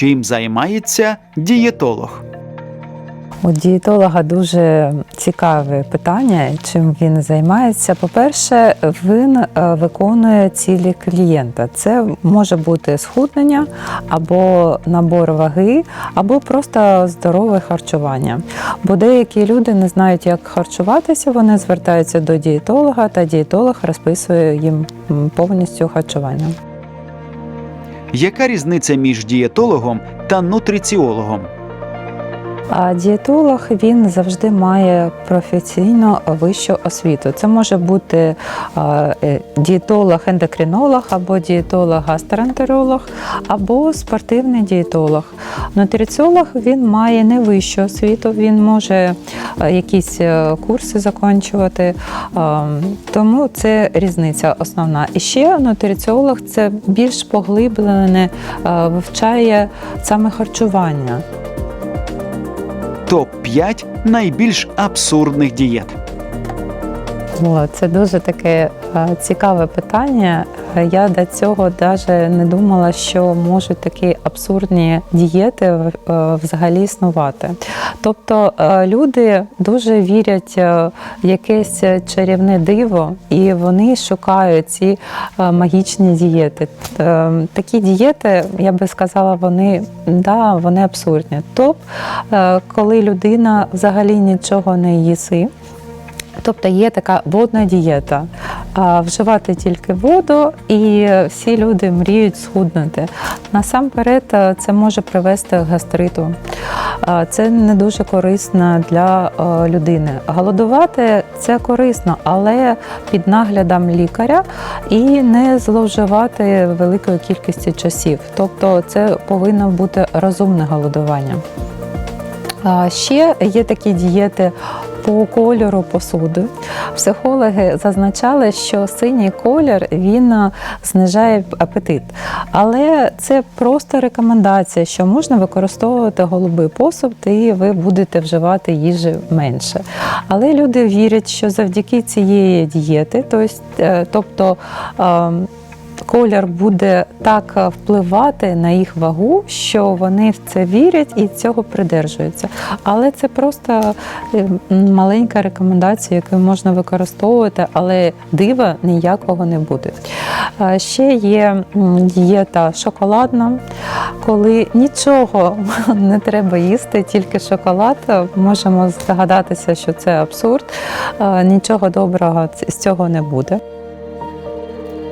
Чим займається дієтолог? У дієтолога дуже цікаве питання, чим він займається. По-перше, він е, виконує цілі клієнта. Це може бути схуднення або набор ваги, або просто здорове харчування. Бо деякі люди не знають, як харчуватися, вони звертаються до дієтолога, та дієтолог розписує їм повністю харчування. Яка різниця між дієтологом та нутриціологом? А дієтолог він завжди має професійно вищу освіту. Це може бути е, дієтолог-ендокринолог або дієтолог-гастроентеролог, або спортивний дієтолог. Нутриціолог він має не вищу освіту, він може якісь е, курси закінчувати. Тому це різниця основна. І ще нутриціолог це більш поглиблене вивчає саме харчування. Топ-5 найбільш абсурдних дієт. Це дуже таке цікаве питання. Е, Я до цього навіть не думала, що можуть такі абсурдні дієти е, взагалі існувати. Тобто е, люди дуже вірять е, в якесь чарівне диво, і вони шукають ці е, магічні дієти. Е, Такі дієти, я би сказала, вони, да, вони абсурдні. Тобто, е, коли людина взагалі нічого не їси. Тобто є така водна дієта. А, Вживати тільки воду, і всі люди мріють схуднути. Насамперед, е, це може привести до гастриту. А, Це не дуже корисно для е, людини. Голодувати це корисно, але під наглядом лікаря і не зловживати великою кількістю часів. Тобто, це повинно бути розумне голодування. Ще є такі дієти по кольору посуди. Психологи зазначали, що синій колір він знижає апетит. Але це просто рекомендація, що можна використовувати голубий посуд, і ви будете вживати їжі менше. Але люди вірять, що завдяки цієї дієти, тобто, е, тобто колір буде так е, впливати на їх вагу, що вони в це вірять і цього придержуються. Але це просто е, маленька рекомендація, яку можна використовувати, але дива ніякого не буде. Е, Ще є дієта шоколадна, коли нічого не треба їсти, тільки шоколад. Можемо здогадатися, що це абсурд. Нічого доброго з цього не буде.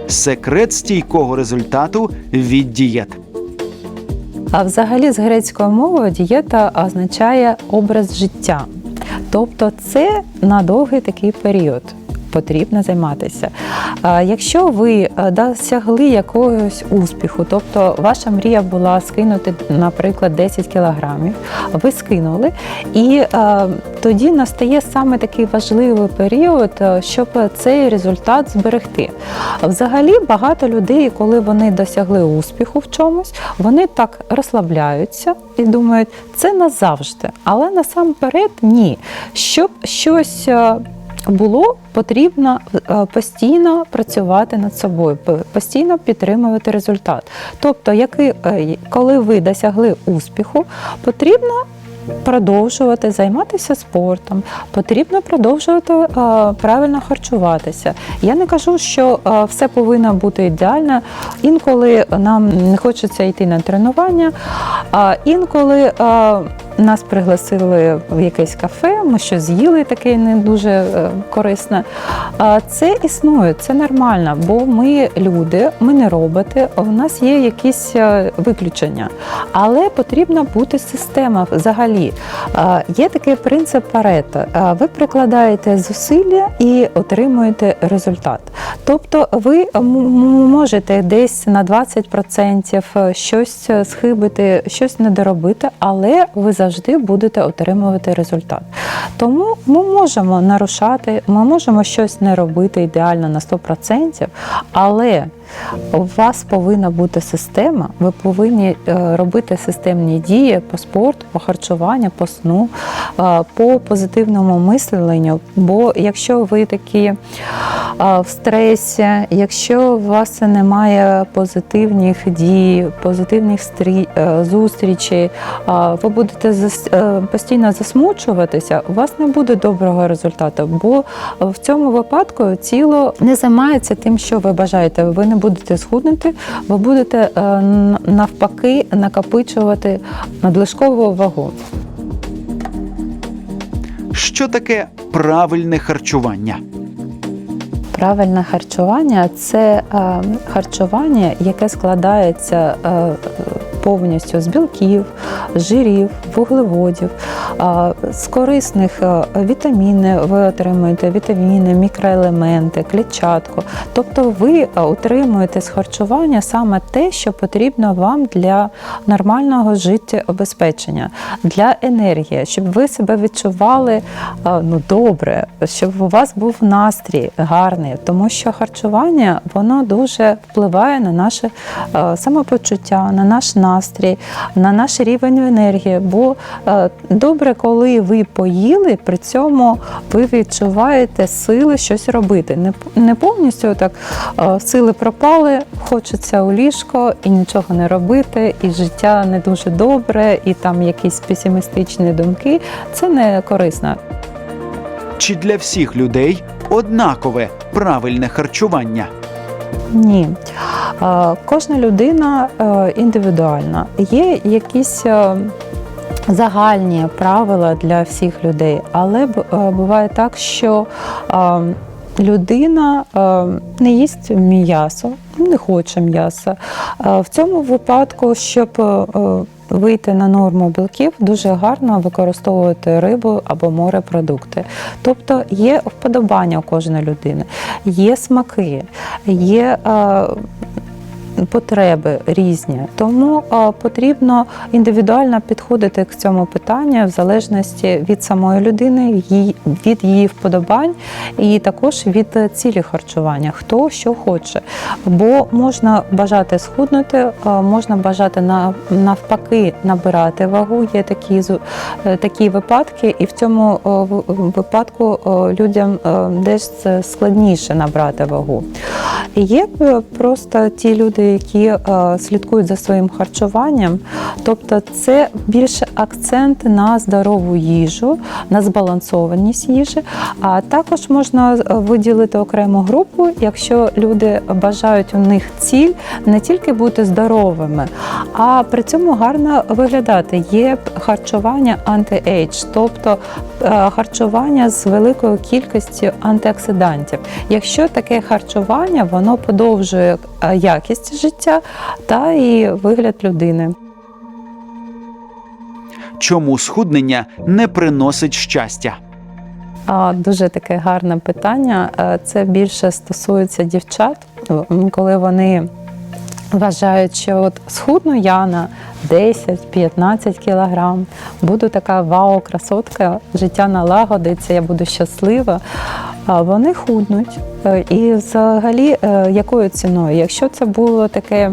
Секрет стійкого результату від дієт. А взагалі з грецької мови дієта означає образ життя. Тобто це на довгий такий період. Потрібно займатися. Якщо ви е, досягли якогось успіху, тобто ваша мрія була скинути, наприклад, 10 кілограмів, ви скинули, і е, тоді настає саме такий важливий період, е, щоб цей результат зберегти. Взагалі багато людей, коли вони досягли успіху в чомусь, вони так розслабляються і думають, це назавжди. Але насамперед ні. Щоб щось. Було потрібно е, постійно працювати над собою, постійно підтримувати результат. Тобто, який, е, коли ви досягли успіху, потрібно продовжувати займатися спортом, потрібно продовжувати е, правильно харчуватися. Я не кажу, що все повинно бути ідеально. Інколи нам не хочеться йти на тренування, а інколи нас пригласили в якесь кафе, ми щось з'їли таке не дуже е, корисне. Це існує, це нормально, бо ми люди, ми не роботи, у нас є якісь е, виключення. Але потрібна бути система взагалі. Є такий принцип Парето. Ви прикладаєте зусилля і отримуєте результат. Тобто ви можете десь на 20% щось схибити, щось не доробити, але ви завжди будете отримувати результат. Тому ми можемо нарушати, ми можемо щось не робити ідеально на 100%, але у вас повинна бути система, ви повинні е, робити системні дії по спорту, по харчуванню, по сну, е, по позитивному мисленню. Бо якщо ви такі е, в стресі, якщо у вас немає позитивних дій, позитивних зустрічей, ви будете постійно засмучуватися, вас не буде доброго результату, бо в цьому випадку тіло не займається тим, що ви бажаєте. Ви не будете схуднути, ви будете е, навпаки накопичувати надлишкову вагу. Що таке правильне харчування? Правильне харчування це е, харчування, яке складається е, повністю з білків, жирів, вуглеводів, з корисних е, вітамінів ви отримуєте вітаміни, мікроелементи, клітчатку. Тобто ви е, отримуєте з харчування саме те, що потрібно вам для нормального життєобезпечення, для енергії, щоб ви себе відчували е, ну, добре, щоб у вас був настрій гарний, тому що харчування воно дуже впливає на наше самопочуття, на наш настрій, на наш рівень енергії. Бо е, добре, коли ви поїли, при цьому ви відчуваєте сили щось робити. Не, не повністю так е, сили пропали, хочеться у ліжко і нічого не робити, і життя не дуже добре, і там якісь песимістичні думки. Це не корисно. Чи для всіх людей однакове правильне харчування? Ні. Е, Кожна людина е, індивідуальна. Є якісь загальні правила для всіх людей, але е, буває так, що е, людина е, не їсть м'ясо, не хоче м'яса. В цьому випадку, щоб Вийти на норму білків дуже гарно використовувати рибу або морепродукти. Тобто є вподобання у кожної людини, є смаки, є потреби різні. Тому е, потрібно індивідуально підходити к цьому питанню в залежності від самої людини, від її вподобань і також від цілі харчування, хто що хоче. Бо можна бажати схуднути, е, можна бажати навпаки набирати вагу. Є такі е, такі випадки, і в цьому випадку людям десь складніше набрати вагу. Є просто ті люди, які е, слідкують за своїм харчуванням, тобто це більше акцент на здорову їжу, на збалансованість їжі. А також можна е, виділити окрему групу, якщо люди бажають у них ціль не тільки бути здоровими, а при цьому гарно виглядати. Є харчування анти-ейдж, тобто е, харчування з великою кількістю антиоксидантів. Якщо таке харчування, воно подовжує якість життя та і вигляд людини. Чому схуднення не приносить щастя? А, Дуже таке гарне питання. Е, Це більше стосується дівчат, коли вони вважають, що от схудну я на 10-15 кілограм, буду така вау-красотка, життя налагодиться, я буду щаслива. А вони худнуть. Е, І взагалі, е, якою ціною? Якщо це було таке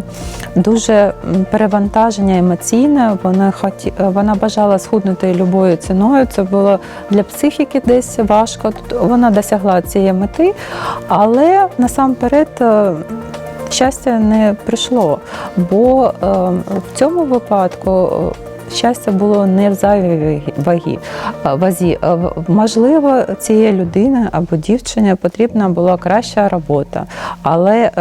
дуже перевантаження емоційне, вона хоті... е, вона бажала схуднути любою ціною. Це було для психіки десь важко. Тут Вона досягла цієї мети, але насамперед. Щастя не прийшло, бо е, в цьому випадку е, щастя було не в зайвій вагі, вазі. Е, Можливо, цієї людини або дівчині потрібна була краща робота, але,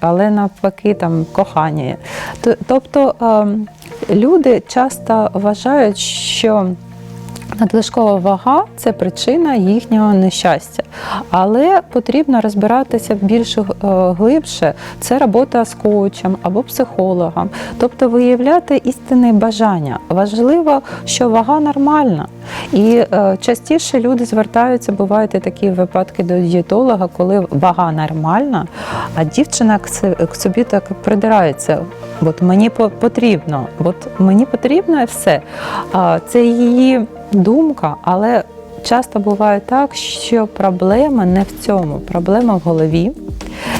але навпаки там кохання. Тобто е, люди часто вважають, що Надлишкова вага це причина їхнього нещастя, але потрібно розбиратися більш е, глибше. Це робота з коучем або психологом, тобто виявляти істинне бажання. Важливо, що вага нормальна. І е, частіше люди звертаються, бувають і такі випадки до дієтолога, коли вага нормальна, а дівчина к собі так придирається. От мені потрібно, от мені потрібно все. Це її думка, але часто буває так, що проблема не в цьому, проблема в голові.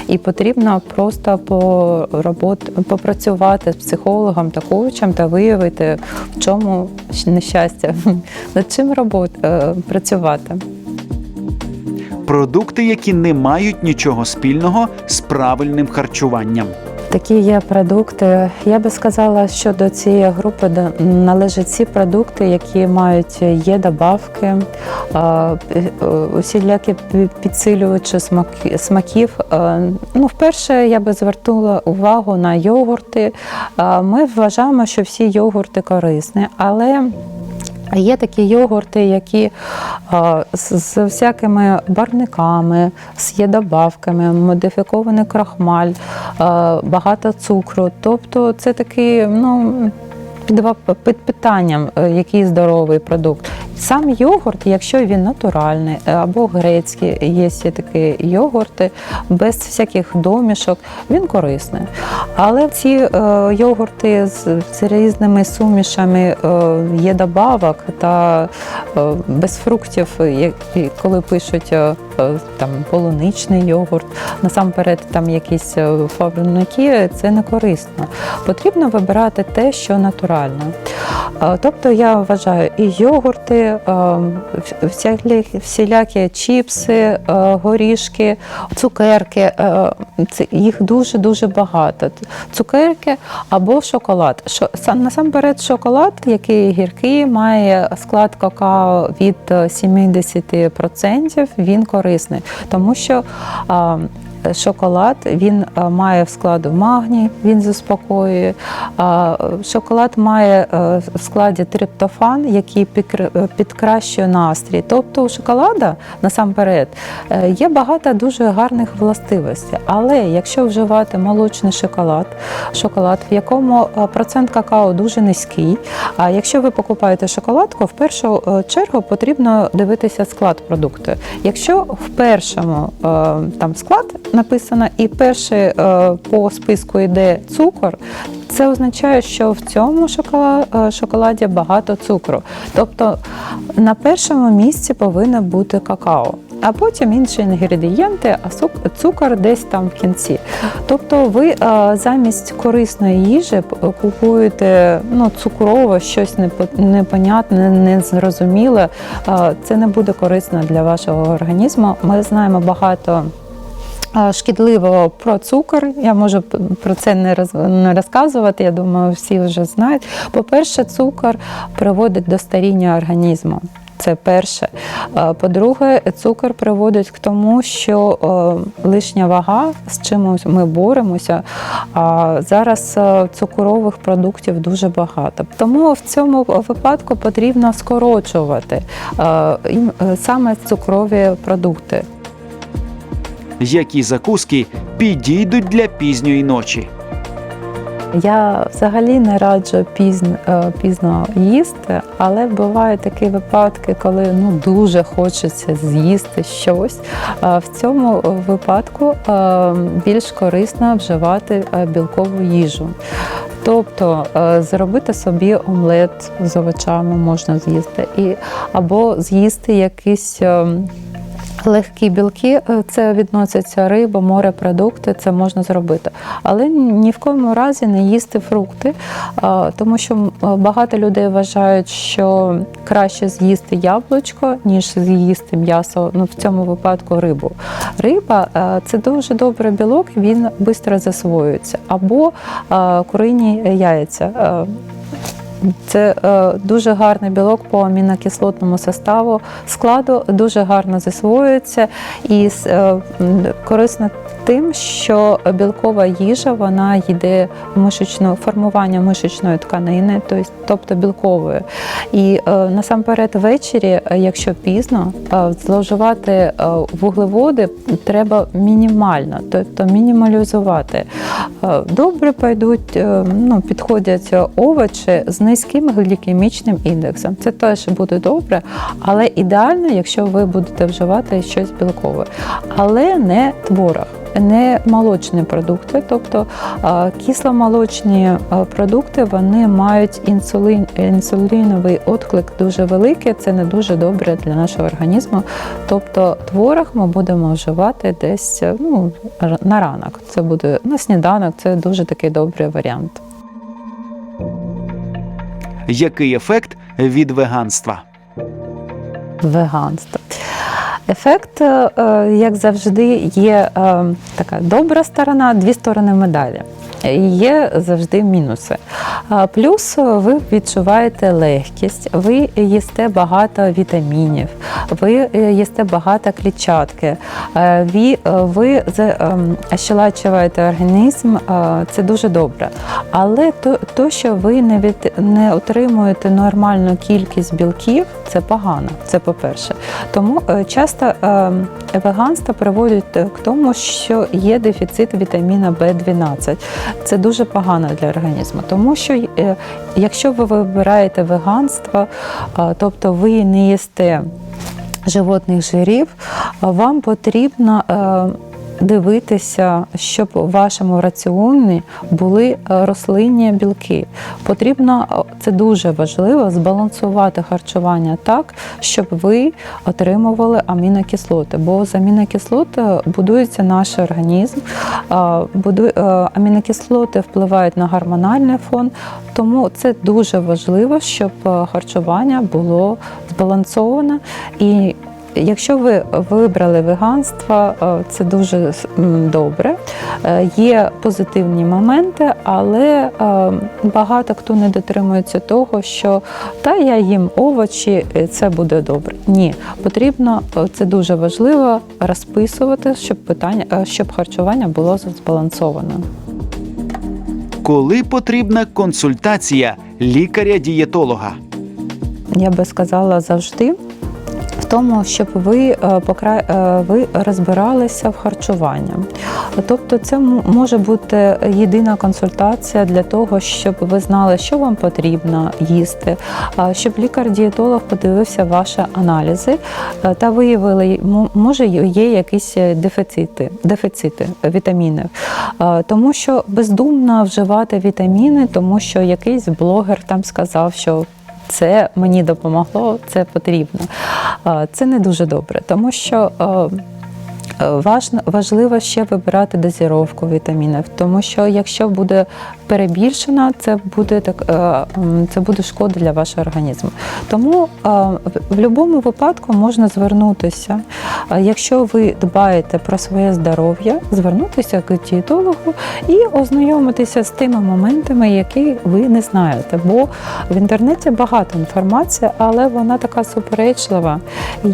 І потрібно просто поработ... попрацювати з психологом та коучем та виявити, в чому нещастя, над чим робот... е, працювати. Продукти, які не мають нічого спільного з правильним харчуванням. Такі є продукти. Я би сказала, що до цієї групи належать ці продукти, які мають є добавки, е, усілякі підсилювачі смаків. Е, Ну, вперше я би звернула увагу на йогурти. Ми вважаємо, що всі йогурти корисні, але Є такі йогурти, які а, з, з всякими барниками, з добавками, модифікований крахмаль, а, багато цукру. Тобто це такий, ну. Під, під питанням, е, який здоровий продукт. Сам йогурт, якщо він натуральний е, або грецький, є такі йогурти без всяких домішок, він корисний. Але ці е, йогурти з, з різними сумішами е, є добавок та е, без фруктів, які, коли пишуть е, е, там полуничний йогурт, насамперед там якісь е, фабрики, це не корисно. Потрібно вибирати те, що натурально. Е, Тобто я вважаю і йогурти, е, всілякі чіпси, е, горішки, цукерки. е, Їх дуже дуже багато. Цукерки або шоколад. Шо- сам- Насамперед, шоколад, який гіркий, має склад какао від е, 70%, він корисний, тому що Шоколад він е, має в складу магній, він заспокоює. Шоколад має е, в складі триптофан, який е, підкращує настрій. Тобто у шоколада насамперед е, є багато дуже гарних властивостей. Але якщо вживати молочний шоколад, шоколад, в якому е, процент какао дуже низький. А якщо ви покупаєте шоколадку, в першу е, чергу потрібно дивитися склад продукту. Якщо в першому е, там склад написано, і перший е, по списку йде цукор. Це означає, що в цьому е, шоколаді багато цукру. Тобто на першому місці повинно бути какао, а потім інші інгредієнти, а цукор десь там в кінці. Тобто ви е, замість корисної їжі купуєте ну, цукрово, щось непонятне, незрозуміле. Це не буде корисно для вашого організму. Ми знаємо багато. Шкідливого про цукор, я можу про це не роз- не розказувати. Я думаю, всі вже знають. По-перше, цукор приводить до старіння організму. Це перше. По-друге, цукор приводить к тому, що лишня вага, з чим ми боремося. А зараз е, цукрових продуктів дуже багато. Тому в цьому випадку потрібно скорочувати е, е, саме цукрові продукти. Які закуски підійдуть для пізньої ночі? Я взагалі не раджу пізно, е, пізно їсти, але бувають такі випадки, коли ну дуже хочеться з'їсти щось. В цьому випадку е, більш корисно вживати е, білкову їжу. Тобто зробити собі омлет з овочами можна з'їсти, і або з'їсти якісь. Е, Легкі білки е, це відносяться риба, морепродукти, це можна зробити. Але ні в коєму разі не їсти фрукти, тому що багато людей вважають, що краще з'їсти яблучко, ніж з'їсти м'ясо. Ну в цьому випадку рибу. Риба е, це дуже добрий білок, він швидко засвоюється. Або е, курині яйця. Це е, дуже гарний білок по амінокислотному составу складу, дуже гарно засвоюється і е, корисно тим, що білкова їжа вона йде в мишечну формування мишечної тканини, тобто- білкової. І е, насамперед ввечері, якщо пізно, зловживати е, вуглеводи треба мінімально, тобто мінімалізувати. Добре пойдуть, ну, підходять овочі з низьким глікемічним індексом. Це теж буде добре, але ідеально, якщо ви будете вживати щось білкове, але не творог. не молочні продукти, тобто кисломолочні продукти вони мають інсулін, інсуліновий отклик дуже великий. Це не дуже добре для нашого організму. Тобто творог ми будемо вживати десь ну, на ранок. Це буде на сніданок, це дуже такий добрий варіант. Який ефект від веганства? Веганство. Ефект, е, е, як завжди, є е, така добра сторона, дві сторони медалі. Є завжди мінуси. Плюс ви відчуваєте легкість, ви їсте багато вітамінів, ви е, їсте багато клітчатки, е, ви, е, ви за- ем, ощелачуєте організм, це дуже добре. Але то, то що ви не, від, не отримуєте нормальну кількість білків, це погано. Це по-перше. Тому часто е, веганство приводить к тому, що є дефіцит вітаміна В12. Це дуже погано для організму, тому що е, якщо ви вибираєте веганство, е, тобто ви не їсте животних жирів, вам потрібно е, дивитися, щоб у вашому раціоні були е, рослинні білки. Потрібно е, це дуже важливо збалансувати харчування так, щоб ви отримували амінокислоти. Бо з амінокислот будується наш організм. е, Амінокислоти впливають на гормональний фон, тому це дуже важливо, щоб харчування було збалансоване і Якщо ви вибрали веганство, е, це дуже добре. Е, Є позитивні моменти, але е, багато хто не дотримується того, що та я їм овочі, це буде добре. Ні, потрібно це дуже важливо розписувати, щоб питання, щоб харчування було збалансоване. Коли потрібна консультація лікаря-дієтолога? я би сказала завжди. Тому, щоб ви е, е, ви розбиралися в харчуванні. Тобто, це може бути єдина консультація для того, щоб ви знали, що вам потрібно їсти, щоб лікар-дієтолог подивився ваші аналізи е, та виявили, може є якісь дефіцити, дефіцити вітамінів. Тому що бездумно вживати вітаміни, тому що якийсь блогер там сказав, що це мені допомогло, це потрібно. Це не дуже добре, тому що важливо ще вибирати дозіровку вітамінів, тому що якщо буде перебільшена, це буде так, е, це буде шкода для вашого організму. Тому е, в будь-якому випадку можна звернутися. Якщо ви дбаєте про своє здоров'я, звернутися к дієтологу і ознайомитися з тими моментами, які ви не знаєте. Бо в інтернеті багато інформації, але вона така суперечлива,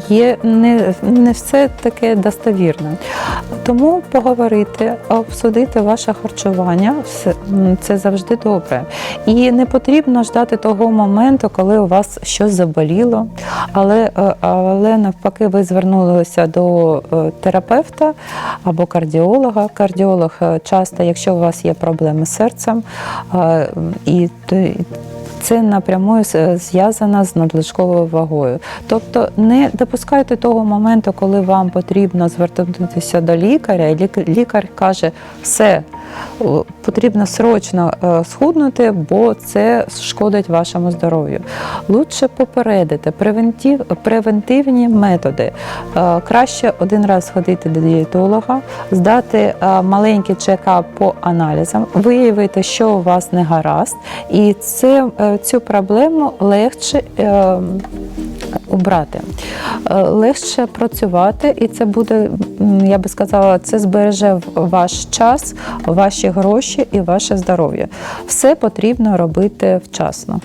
є не, не все таке достовірне. Тому поговорити, обсудити ваше харчування це завжди добре. І не потрібно ждати того моменту, коли у вас щось заболіло, але, е, але навпаки, ви звернулися до е, терапевта або кардіолога. Кардіолог е, часто, якщо у вас є проблеми з серцем, і це напряму зв'язано з надлишковою вагою. Тобто не допускайте того моменту, коли вам потрібно звертатися до лікаря, і лікар каже, все. Потрібно срочно е, схуднути, бо це шкодить вашому здоров'ю. Лучше попередити превентив, превентивні методи. Е, Краще один раз сходити до дієтолога, здати е, маленький чекап по аналізам, виявити, що у вас не гаразд, і це, цю проблему легше. е, Убрати Е, легше працювати, і це буде, я би сказала, це збереже ваш час, ваші гроші і ваше здоров'я. Все потрібно робити вчасно.